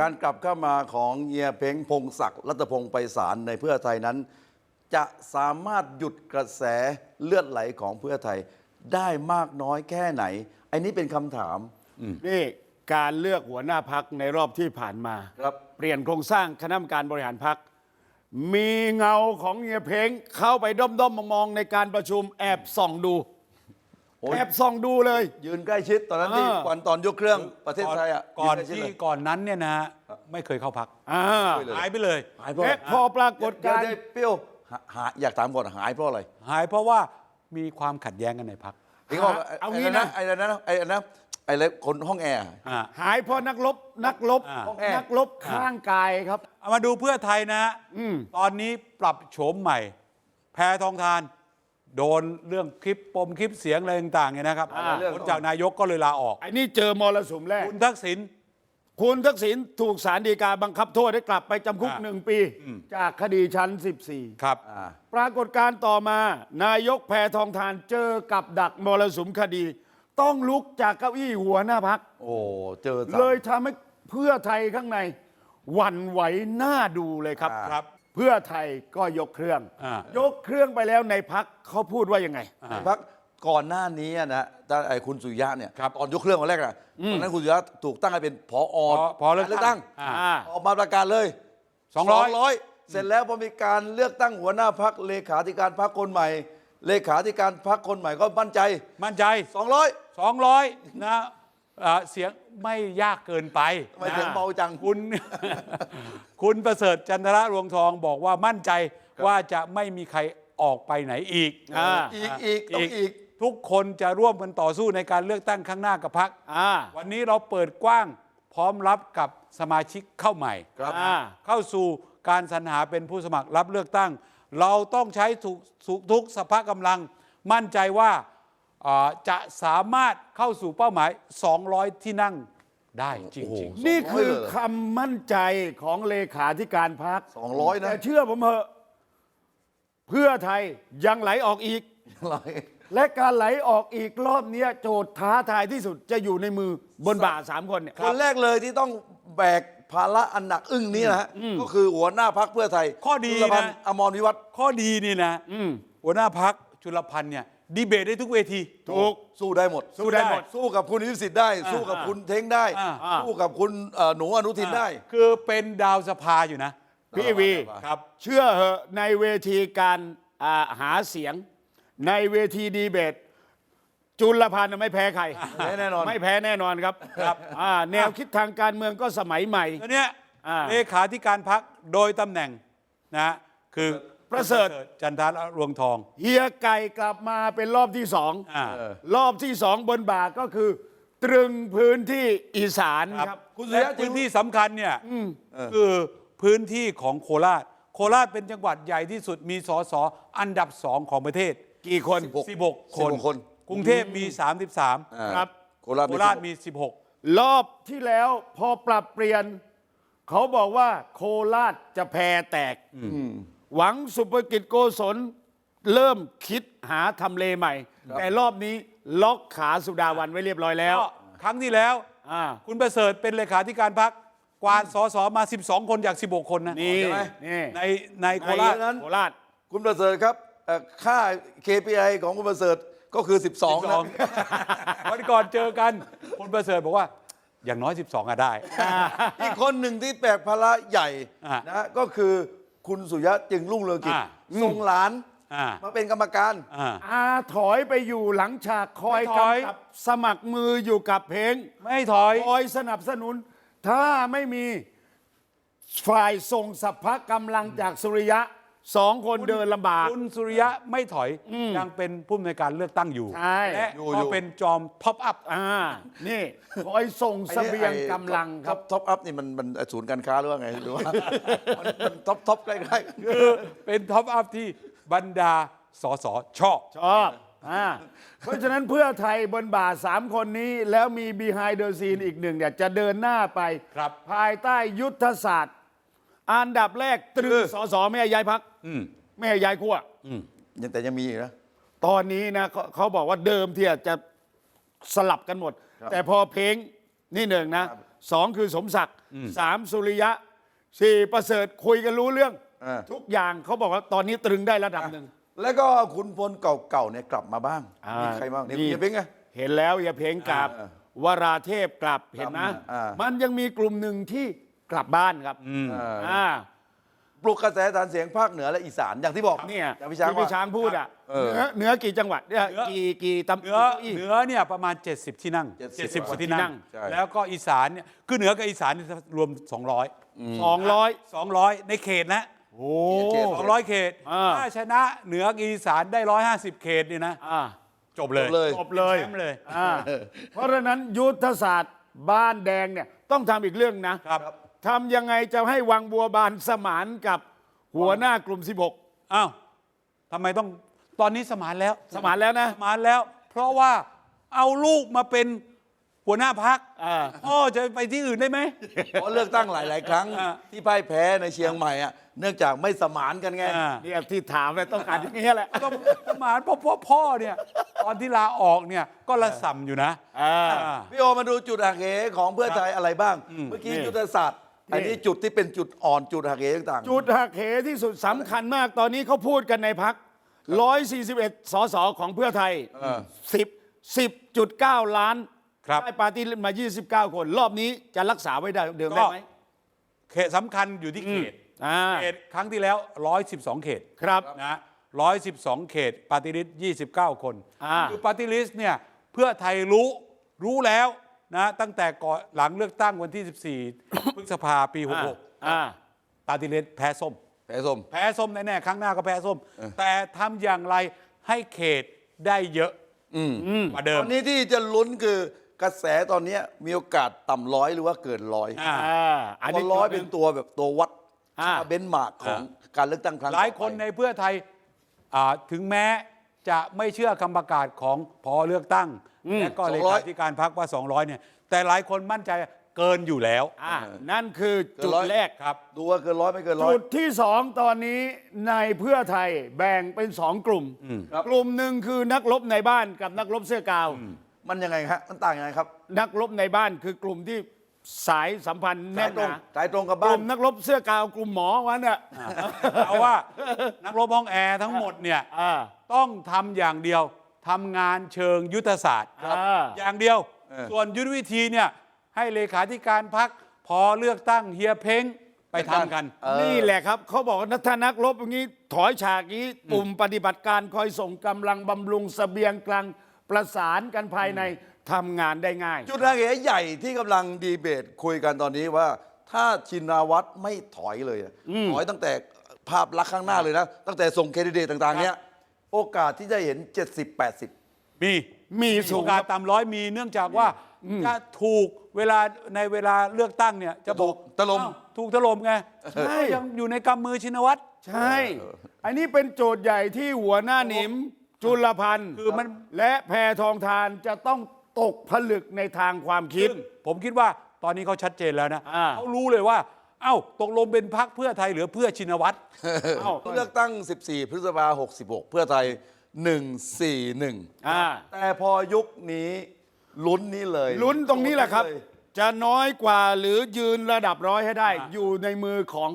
การกลับเข้ามาของเฮียเพ้งพงศักดิ์รัตพงศ์ไปศาลในเพื่อไทยนั้น จะสามารถหยุดกระแสเลือดไหลของเพื่อไทยได้มากน้อยแค่ไหน อันนี้เป็นคำถาม นี่การเลือกหัวหน้าพักในรอบที่ผ่านมาครับเปลี่ยนโครงสร้างคณะกรรมการบริหารพัก มีเงาของเฮียเพ้งเข้าไปด้อมๆมองๆในการประชุมแอบส่องดูโอ้ย แอบส่องดูเลย ยืนใกล้ชิดตอนนั้นที่เออก่อนตอนยกเครื่องประเทศไทยอะก่อนยืใล้ชิดที่เลย ก่อนนั้นเนี่ยนะฮะไม่เคยเข้าพักอ่าเลย หายไปเลย หายเพราะและพอปรากฏเดี๋ยวการณ์เดี๋ยวเปรี้ยวหาหาอยากถามก่อนหายเพราะอะไรหายเพราะว่ามีความขัดแย้งกันในพักเห็นเขาบอกเอางี้นะไอ้นั่นนะไอ้นั่นนะไอ้เล็กคนห้องแอร์ อ่า หายเพราะนักรบนักรบอ่านักรบข้างกายครับ เอามาดูเพื่อไทยนะฮะอืมตอนนี้ปรับโฉมใหม่ แพทองทาน โดนเรื่องคลิปปมคลิปเสียงอะไรต่างๆเนี่ยนะครับอ่าเรื่องผลจากนายกก็เลยลาออก ไอ้นี่เจอมรสุมแรก คุณทักษิณ คุณทักษิณถูกสารดีกาบังคับโทษให้กลับไปจำคุกอ่า หนึ่งปี จากคดีชั้น 14 ครับ อ่า ปรากฏการณ์ต่อมา นายกแพทองทานเจอกับดักมรสุมคดี ต้องลุกจากเก้าอี้หัวหน้าพัก โอ้ เจอสาม เลยทำให้เพื่อไทยข้างในหวั่นไหวหน้าดูเลยครับ อ่า ครับ เพื่อไทยก็ยกเครื่อง อ่ายยกเครื่องไปแล้วในพักเขาพูดว่ายังไง อ่าพักก่อนหน้านี้นะตอนไอ้คุณสุริยะเนี่ยครับ ตอนยกเครื่องวันแรกนะตอนนั้นคุณสุริยะถูกตั้งให้เป็นผอพอพอเลือกเลือกตั้งอ่า อ่า ออกมาประกาศเลยสองร้อย200เสร็จแล้วพอมีการเลือกตั้งหัวหน้าพักเลขาธิการพักคนใหม่ เลขาธิการพักคนใหม่ก็มั่นใจ มั่นใจ 200 200นะ อ่าเสียงไม่ยากเกินไปทำไมถึงเมาจัง คุณ คุณประเสริฐจันทระรวงทองบอกว่ามั่นใจว่าจะไม่มีใครออกไปไหนอีก อ่า อีกอีกต้องอีก ทุกคนจะร่วมกันต่อสู้ในการเลือกตั้งข้างหน้ากับพัก อ่าวันนี้เราเปิดกว้างพร้อมรับกับสมาชิกเข้าใหม่ ครับ อ่า เข้าสู่การสรรหาเป็นผู้สมัครรับเลือกตั้ง เราต้องใช้ทุกทุกทุกสภากำลัง มั่นใจว่าอ่า จะสามารถเข้าสู่เป้าหมาย 200 ที่นั่งได้จโอ้โหริงนี่คือ200เลยเหรอคำมั่นใจของเลขาธิการพัก200นะแต่เชื่อผมเถอะเพื่อไทยยังไหลออกอีกอะไรและการไหลออกอีกรอบเนี้ยโจทย์ท้าทายที่สุดจะอยู่ในมือบนบ่าสามคนเนี่ยคนแรกเลยที่ต้องแบกภาระอันหนักอึ้งนี้นะฮะก็คือหัวหน้าพักเพื่อไทย ข้อดีจุลพันธ์นะอมรวิวัฒน์ๆข้อดีนี่นะหัวหน้าพักจุลพันธ์เนี่ย ดีเบตได้ทุกเวที ถูกสู้ได้หมด สู้ได้หมด สู้กับคุณวิสิทธิ์ได้ สู้กับคุณเท้งได้ อ่า สู้กับคุณเอ่อหนูอนุทินได้ คือเป็นดาวสภาอยู่นะ พี่วีครับ เชื่อเหอะในเวทีการอ่าหาเสียง ในเวทีดีเบต จุลพันธ์ไม่แพ้ใครแน่นอน ไม่แพ้แน่นอนครับครับอ่าแนวคิดทางการเมืองก็สมัยใหม่ แล้วเนี่ยอ่า เลขาธิการพักโดยตำแหน่งนะคือ ประเสริฐ จันทรรวงทอง เฮียไก่กลับมาเป็นรอบที่สองอ่า รอบที่สองบนบ่าก็คือ ตรึงพื้นที่อีสานครับ คุณสุริและยะพื้นที่สำคัญเนี่ยคือพื้นที่ของโคราช โคราชเป็นจังหวัดใหญ่ที่สุดมีสสอันดับสองของประเทศ กี่คน 16คนคน กรุงเทพมี 33 อ่าครับ โคราชโคมีราช16มีรอบที่แล้วพอปรับเปลี่ยน เขาบอกว่าโคราชจะแพ้แตก หวังสุภกิจโกศลเริ่มคิดหาทำเลใหม่ แต่รอบนี้ล็อกขาสุดาวันไว้เรียบร้อยแล้ว ก็ครั้งที่แล้ว อ่า คุณประเสริฐเป็นเลขาธิการพักกวาดสสมา 12 คนจาก 16 คนนะนี่ใช่ไหมนี่ในในโคราชในนั้นโคราช คุณประเสริฐครับเอ่อค่า KPI ของคุณประเสริฐก็คือ 12 นะ12 วันก่อนเจอกัน คุณประเสริฐบอกว่าอย่างน้อย 12อะได้ อีกคนหนึ่งที่แบกภาระใหญ่อะ นะก็คือ คุณสุริยะจึงรุ่งเรืองกิจอะส่งหลานอ่ามาเป็นกรรมการ อ่า อาถอยไปอยู่หลังฉากคอยไม่ถอย กำกับสมัครมืออยู่กับเพลงไม่ถอย คอยสนับสนุน ถ้าไม่มีฝ่ายส่งสัพพะกำลังจากสุริยะ สองคนเดินลำบาก คุณสุริยะไม่ถอยยังเป็นผู้อำนวยการเลือกตั้งอยู่ ใช่ และอยู่อยู่ก็เป็นจอมท็อปอัพ อ่า นี่คอยส่งเสบียงกำลังครับ ท็อปอัพนี่มันมันศูนย์การค้าหรือว่าไงหรือว่ามันมันท็อปท็อปใกล้ๆคือเป็นท็อปอัพที่บรรดาสสชอบ ชอบอ่าเพราะฉะนั้นเพื่อไทยบนบ่าสามคนนี้ แล้วมี behind the scene อีกหนึ่งเนี่ยจะเดินหน้าไป ครับ ภายใต้ยุทธศาสตร์ อันดับแรกตรึงสสไม่ให้ย้ายพัก ไม่ให้ย้ายขั้วยังแต่ยังมีอีกนะ ตอนนี้นะเขาเขาบอกว่าเดิมที่จะสลับกันหมด ครับแต่พอเพลงนี่หนึ่งนะสองคือสมศักดิ์สามสุริยะสี่ประเสริฐคุยกันรู้เรื่อง อ่าทุกอย่างเขาบอกว่าตอนนี้ตรึงได้ระดับหนึ่ง แล้วก็ขุนพลเก่าๆเนี่ยกลับมาบ้างอ่ามีมีใครบ้างเนี่ยนี่เฮียเพ้งไง เห็นแล้วอย่าเพลงกลับอ่าวราเทพกลับเห็นนะ อ่ามั มันยังมีกลุ่มหนึ่งที่กลับบ้านครับ อ่า อ่า ปลุกกระแสฐานเสียงภาคเหนือและอีสานอย่างที่บอกเนี่ยอย่างพี่ช้างที่พี่ช้างพูดอะเออ เหนือเหนือกี่จังหวัดเนี่ยเหนือ กี่กี่ตำเหนือกี่ก้าอี้เหนือเนี่ยประมาณ 70 ที่นั่ง 70 70กว่าที่นั่ง ใช่ แล้วก็อีสานเนี่ยคือเหนือกับอีสานเนี่ยรวม 200 สองร้อย200 ในเขตนะ โอ้ เขต 200 เขต อ่า ถ้าชนะเหนือกับอีสานได้ 150 เขตนี่นะ อ่า จบเลยจบเลย จบเลยแชมป์เลย อ่าเพราะฉะนั้นยุทธศาสตร์บ้านแดงเนี่ยต้องทำอีกเรื่องนะครับ ทำยังไงจะให้วังบัวบานสมานกับหัวหน้ากลุ่มอ้าวทำไมต้องตอนนี้สมานแล้ว16สมานแล้วนะ สมานแล้ว เพราะว่าเอาลูกมาเป็นหัวหน้าพักอ่า พ่อจะไปที่อื่นได้ไหม เพราะเลือกตั้งหลาย ๆ ครั้ง อ่า ที่พ่ายแพ้ในเชียงใหม่อะเนื่องจากไม่สมานกันไง อ่า เนี่ยที่ถามเลยต้องการอย่างนี้ยแหละต้องสมานเพราะพ่อพ่อเนี่ย ตอนที่ลาออกเนี่ยก็ละส่ำอยู่นะอ่า อ่า พี่โอมาดูจุดหักเหของเพื่อไทยอะไรบ้าง เมื่อกี้นี่ ยุทธศาสตร์นี่ อันนี้จุดที่เป็นจุดอ่อนจุดหักเหต่างๆ จุดหักเหที่สุดสำคัญมากตอนนี้เขาพูดกันในพัก 141 สสของเพื่อไทย เออ 10 10.9 ล้านครับ ได้ปาร์ตี้ลิสต์มา 29 คน รอบนี้จะรักษาไว้ได้เดิมได้ไหมเขตสำคัญอยู่ที่เขตอ่าเขตครั้งที่แล้ว 112 เขตครับ นะ112 เขตปฏิริษี29 คน อ่า คือปฏิริษีเนี่ยเพื่อไทยรู้รู้แล้ว นะตั้งแต่ก่อนหลังเลือกตั้งวันที่ 14 พฤษภาปี66อ่าปฏิริษีแพ้ส้ม แพ้ส้ม แพ้ส้มแน่ๆครั้งหน้าก็แพ้ส้ม แต่ทำอย่างไรให้เขตได้เยอะกว่าเดิตมอนนี้ที่จะลุ้นคือกระแสตอนเนี้ยมีโอกาสต่ำร้อยหรือว่าเกินร้อยอ่า อ่าอันเพนี้ ราะร้อยเป็นตัวแบบตัววัดอ่า ค่าเบนช์มาร์กของการเลือกตั้งครั้งหลายคนต่อไปในเพื่อไทยอ่าถึงแม้จะไม่เชื่อคำประกาศของพอเลือกตั้ง และก็เลขาธิการพักว่า 200เนี่ยแต่หลายคนมั่นใจเกินอยู่แล้ว อ่านั่นคือจุดเกินร้อยแรก ครับดูว่าเกินร้อยไม่เกินร้อย จุดที่สองตอนนี้ในเพื่อไทยแบ่งเป็นสองกลุ่ม ครับ กลุ่มหนึ่งคือนักรบในบ้านกับนักรบเสื้อกาว มันยังไงครับมันต่างยังไงครับนักรบในบ้านคือกลุ่มที่สายสัมพันธ์แน่สายนตรงหนาสายตรงกับกบ้าลุ่นมนักรบเสื้อกาวกลุ่มหมอวันน่ะเอาว่านักรบห้องแอร์ทั้งหมดเนี่ยอ่าต้องทำอย่างเดียว ทำงานเชิงยุทธศาสตร์ครับอย่างเดียว เออ ส่วนยุทธวิธีเนี่ยให้เลขาธิการพักพอเลือกตั้งเฮียเพ้งไปทำกัน เออ นี่แหละครับ เขาบอกว่าถ้านักรบอย่างนี้ถอยฉากนี้ปุ่มปฏิบัติการคอยส่งกำลังบำรุงเสบียงกลางประสานกันภายในทำงานได้ง่าย จุดหักเหใหญ่ที่กำลังดีเบตคุยกันตอนนี้ว่า ถ้าชินาวัตรไม่ถอยเลยอะถอยตั้งแต่ภาพลักษณ์ข้างหน้าเลยนะ ตั้งแต่ส่งแคนดิเดตต่างๆเนี้ย โอกาสที่จะเห็น 70-80 มีมีสูงโอกาสต่ำร้อยมีเนื่องจากว่าจะถูกเวลาในเวลาเลือกตั้งเนี่ยจะบอกถูกถล่ม อ้าวถูกถล่มไงใช่ยังอยู่ในกำมือชินวัตร ใช่ อันนี้เป็นโจทย์ใหญ่ที่หัวหน้าหนิม จุลพันธ์คือมัน และแพทองทานจะต้องตกผลึกในทางความคิด ซึ่งผมคิดว่าตอนนี้เขาชัดเจนแล้วนะอ่า เขารู้เลยว่า เอ้าตกลงเป็นพักเพื่อไทยหรือเพื่อชินวัตรเอ้าเลือกตั้ง 14 พฤษภา66 เพื่อไทย 141 อ่าแต่พอยุคนี้ลุ้นนี้เลยลุ้นตรงนี้แหละครับเลยจะน้อยกว่าหรือยืนระดับร้อยให้ได้ อยู่ในมือของ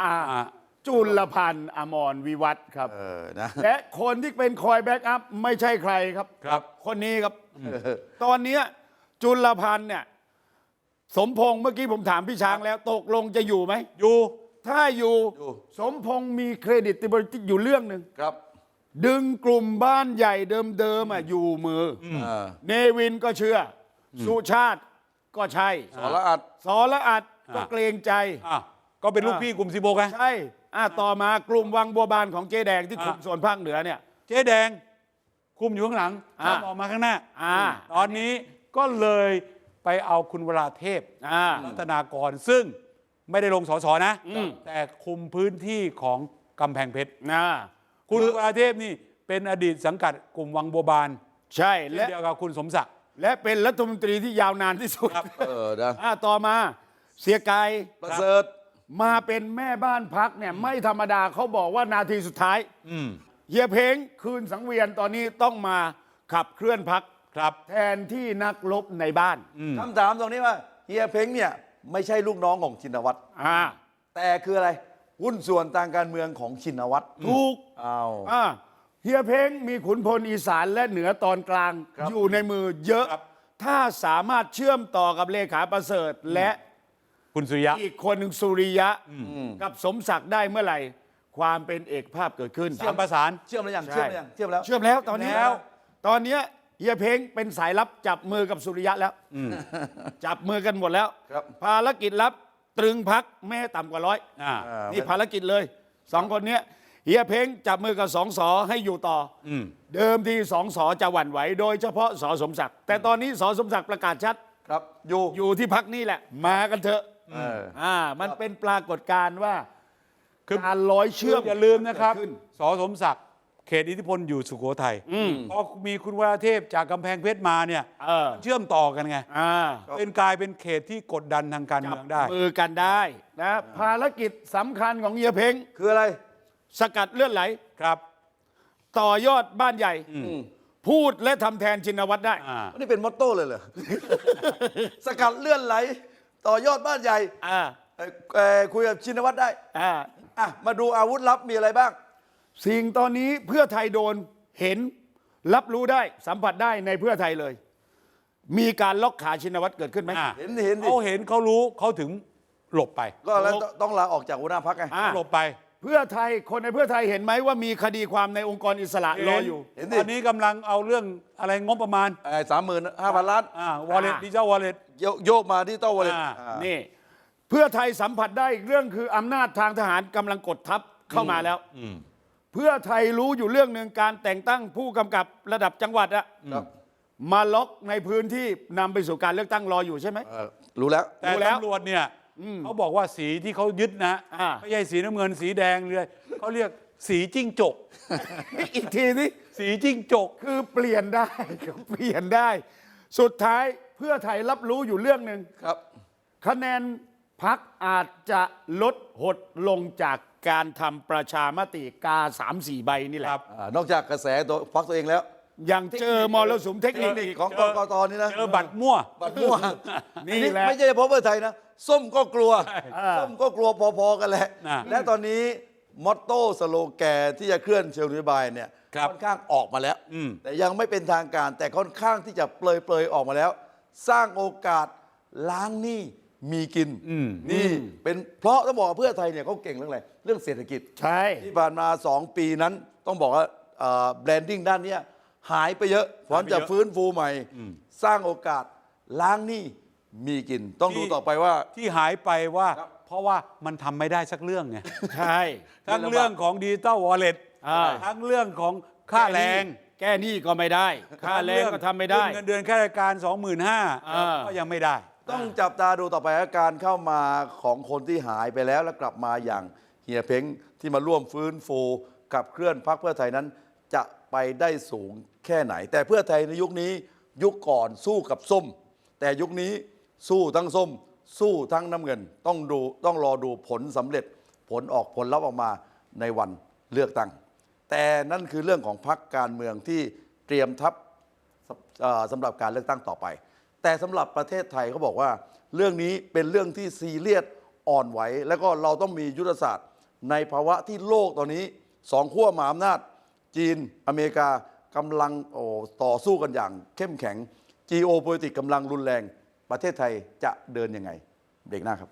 อาอ่าจุลพันธ์อมรวิวัฒน์ครับเออนะและคนที่เป็นคอยแบ็กอัพไม่ใช่ใครครับครับ คนนี้ครับ ตอนเนี้ยจุลพันธ์เนี่ย สมพงษ์เมื่อกี้ผมถามพี่ช้างแล้วตกลงจะอยู่ไหม อยู่ ถ้าอยู่อยู่ สมพงษ์มีเครดิตติบริติอยู่เรื่องหนึ่งครับดึงกลุ่มบ้านใหญ่เดิมๆอะอยู่มือออ่าเนวินก็เชื่ออสุชาติก็ใช่สรอัด สอละอัดก็อ่าเกรงใจ อะก็เป็นลูกอ่าพี่กลุ่มสิบกไงใช่อะต่อมากลุ่มวังบัวบานของเจ๊แดงที่คุมอ่าส่วนภาคเหนือเนี่ย เจ๊แดงคุมอยู่ข้างหลังอ่าทำออกมาข้างหน้า อ่า ตอนนี้ก็เลย ไปเอาคุณวราเทพอ่า รัตนากรซึ่งไม่ได้ลงสสนะ อืม แต่คุมพื้นที่ของกำแพงเพชร นะ คุณวราเทพนี่เป็นอดีตสังกัดกลุ่มวังบัวบานใช่เช่และนเดียวกับคุณสมศักดิ์และเป็นรัฐมนตรีที่ยาวนานที่สุดเออนะอะต่อมาเสียไกายประเสริฐมาเป็นแม่บ้านพักเนี่ยไม่ธรรมดาเขาบอกว่านาทีสุดท้ายเฮียเพ้งคืนสังเวียนตอนนี้ต้องมาขับเคลื่อนพัก ครับแทนที่นักรบในบ้านคำถามตรงนี้ว่าเฮียเพ้งเนี่ยไม่ใช่ลูกน้องของชินวัตรอ่าแต่คืออะไรหุ้นส่วนทางการเมืองของชินวัตรถูกอ้าวอ่าเฮียเพ้งมีขุนพลอีสานและเหนือตอนกลางครับอยู่ในมือเยอะครับถ้าสามารถเชื่อมต่อกับเลขาประเสริฐและคุณสุริยะ อีกคนหนึ่งสุริยะกับสมศักดิ์ได้เมื่อไหร่ ความเป็นเอกภาพเกิดขึ้นเชื่อมประสานเชื่อมแล้วยังใช่เชื่อมแล้วยังเชื่อมแล้ว เชื่อมแล้วตอนนี้แล้ว ตอนเนี้ย เฮียเพ้งเป็นสายลับจับมือกับสุริยะแล้วจับมือกันหมดแล้ว ครับ ภารกิจลับตรึงพักไม่ให้ต่ำกว่าร้อยอ่าอ่านี่ภารกิจเลยสองคนเนี้ยเฮียเพ้งจับมือกับสองสอให้อยู่ต่ออมเดิมทีสองสอจะหวั่นไหว โดยเฉพาะสอสมศักดิ์แต่ตอนนี้สอสมศักดิ์ประกาศชัด ครับอยู่อยู่ที่พักนี่แหละ มากันเถอะเอออ่า มันเป็นปรากฏการณ์ว่าคือ การร้อยเชื่อม อย่าลืมนะครับ เกิดขึ้น สอสมศักดิ์ เขตอิทธิพลอยู่สุโขทัยพอมีคุณวราเทพจากกำแพงเพชรมาเนี่ยเออ เชื่อมต่อกันไงอ่าเป็นกลายเป็นเขตที่กดดันทางการเมืองได้ มือกันได้นะภารกิจสำคัญของเฮียเพ้งคืออะไร สกัดเลือดไหล ครับ ต่อยอดบ้านใหญ่ พูดและทำแทนชินวัตรได้ อ่า นี่เป็นมอตโต้เลยเหรอ สกัดเลื่อนไหล ต่อยอดบ้านใหญ่อ่าเอ่อเอ่อคุยกับชินวัตรได้ อ่า อะ มาดูอาวุธลับมีอะไรบ้าง สิ่งตอนนี้เพื่อไทยโดนเห็นรับรู้ได้สัมผัสได้ในเพื่อไทยเลย มีการล็อกขาชินวัตรเกิดขึ้นไหมอ่าเห็นดิเห็นดิ เขาเห็นเขารู้เขาถึงหลบไปก็แล้วต้องต้องลาออกจากหัวหน้าพักไง อ่าหลบไปเพื่อไทยคนในเพื่อไทยเห็นไหมว่ามีคดีความในองค์กรอิสระรออยู่ เห็นตดิอนนี้กำลังเอาเรื่องอะไรงบประมาณสามหมื่นห้าพันล้านอ่าวอลเล็ตอ่าดิจิทัลวอลเล็ต โยโยกมาที่เต้าวอลเล็ตอ่า อ่า นี่เพื่อไทยสัมผัสได้อีกเรื่องคืออำนาจทางทหารกำลังกดทับเข้ามาแล้ว เพื่อไทยรู้อยู่เรื่องหนึ่งการแต่งตั้งผู้กำกับระดับจังหวัดอะครับ มาล็อกในพื้นที่นำไปสู่การเลือกตั้งรออยู่ใช่ไหม เออรู้แล้ว แต่รู้แล้วตำรวจเนี่ยเขาบอกว่าสีที่เขายึดนะอ่า ไม่ใช่สีน้ำเงินสีแดงเลยเขาเรียกสีจิ้งจก อีกทีนี้สีจิ้งจก คือเปลี่ยนได้เปลี่ยนได้ สุดท้ายเพื่อไทยรับรู้อยู่เรื่องหนึ่ง ครับ คะแนนพักอาจจะลดหดลงจาก การทำประชามติกาสามสี่ใบนี่แหละครับอ่านอกจากกระแสตัวพักตัวเองแล้ว ยังเจอมรสุมเทคเทนิคคนิคของกกตนี่นะเจอบัตรมั่ว บัตรมั่วนี่อัแหละไม่ใช่เฉพาะเพื่อไทยนะ ส้มก็กลัวอ่าส้มก็กลัวพอๆกันแหละ น่ะและตอนนี้มอตโต้สโลแกนที่จะเคลื่อนเชิงนโยบายเนี่ยครับค่อนข้างออกมาแล้ว อืม แต่ยังไม่เป็นทางการแต่ค่อนข้างที่จะเปลยๆออกมาแล้ว สร้างโอกาสล้างหนี้ มีกินนี่เป็นเพราะต้องบอกว่าเพื่อไทยเนี่ยเขาเก่งเรื่องอะไรเรื่องเศรษฐกิจใช่ที่ผ่านมา 2 ปีนั้นต้องบอกว่าแบรนดิ้งด้านเนี้ยหายไปเยอะพร้อมจะฟื้นฟูใหม่ สร้างโอกาสล้างหนี้มีกิน ต้องดูต่อไปว่าที่หายไปว่าครับเพราะว่ามันทำไม่ได้สักเรื่องไงใช่ทั้งเรื่องของดิจิตอลวอลเล็ตอ่าทั้งเรื่องของค่าแรงแก้หนี้ก็ไม่ได้ ค่าแรงก็ทำไม่ได้ เงินเดือนข้าราชการ 25,000อ่าก็ยังไม่ได้ ต้องจับตาดูต่อไปว่าการเข้ามาของคนที่หายไปแล้วแล้วกลับมาอย่างเฮียเพ้งที่มาร่วมฟื้นฟูกับเคลื่อนพรรคเพื่อไทยนั้น จะไปได้สูงแค่ไหน แต่เพื่อไทยในยุคนี้ยุคก่อนสู้กับส้ม แต่ยุคนี้สู้ทั้งส้ม สู้ทั้งน้ำเงิน ต้องดูต้องรอดูผลสำเร็จ ผลออกผลลัพธ์ออกมาในวันเลือกตั้ง แต่นั่นคือเรื่องของพรรคการเมืองที่เตรียมทัพเอ่อสำหรับการเลือกตั้งต่อไป แต่สำหรับประเทศไทยเขาบอกว่า เรื่องนี้เป็นเรื่องที่ซีเรียสอ่อนไหว แล้วก็เราต้องมียุทธศาสตร์ ในภาวะที่โลกตอนนี้สองขั้วมหาอำนาจ จีนอเมริกากำลังโอ้ต่อสู้กันอย่าง เข้มแข็ง geopolitics กำลังรุนแรง ประเทศไทยจะเดินยังไง เบรกหน้าครับ